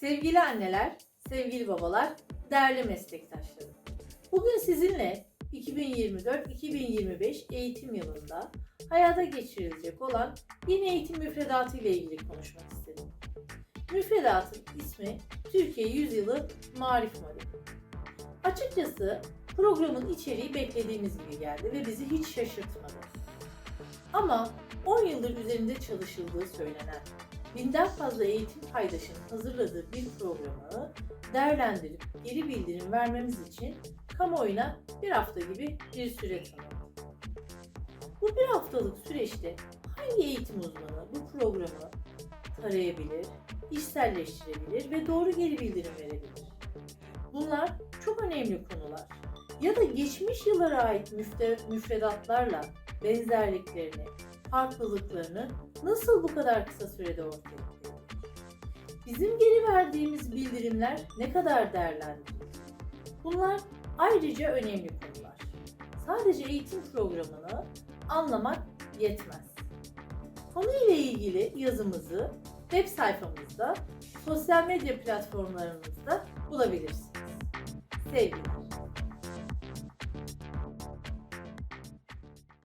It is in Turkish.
Sevgili anneler, sevgili babalar, değerli meslektaşlarım. Bugün sizinle 2024-2025 eğitim yılında hayata geçirilecek olan yeni eğitim müfredatı ile ilgili konuşmak istedim. Müfredatın ismi Türkiye Yüzyılı Marif Modeli. Açıkçası programın içeriği beklediğimiz gibi geldi ve bizi hiç şaşırtmadı. Ama 10 yıldır üzerinde çalışıldığı söylenen binden fazla eğitim paydaşının hazırladığı bir programı değerlendirip geri bildirim vermemiz için kamuoyuna bir hafta gibi bir süre tanıdı. Bu bir haftalık süreçte hangi eğitim uzmanı bu programı tarayabilir, işselleştirebilir ve doğru geri bildirim verebilir? Bunlar çok önemli konular. Ya da geçmiş yıllara ait müfredatlarla benzerliklerini, farklılıklarını nasıl bu kadar kısa sürede ortaya koyuyor? Bizim geri verdiğimiz bildirimler ne kadar değerlendirildi? Bunlar ayrıca önemli konular. Sadece eğitim programını anlamak yetmez. Konu ile ilgili yazımızı web sayfamızda, sosyal medya platformlarımızda bulabilirsiniz. Sevgiler.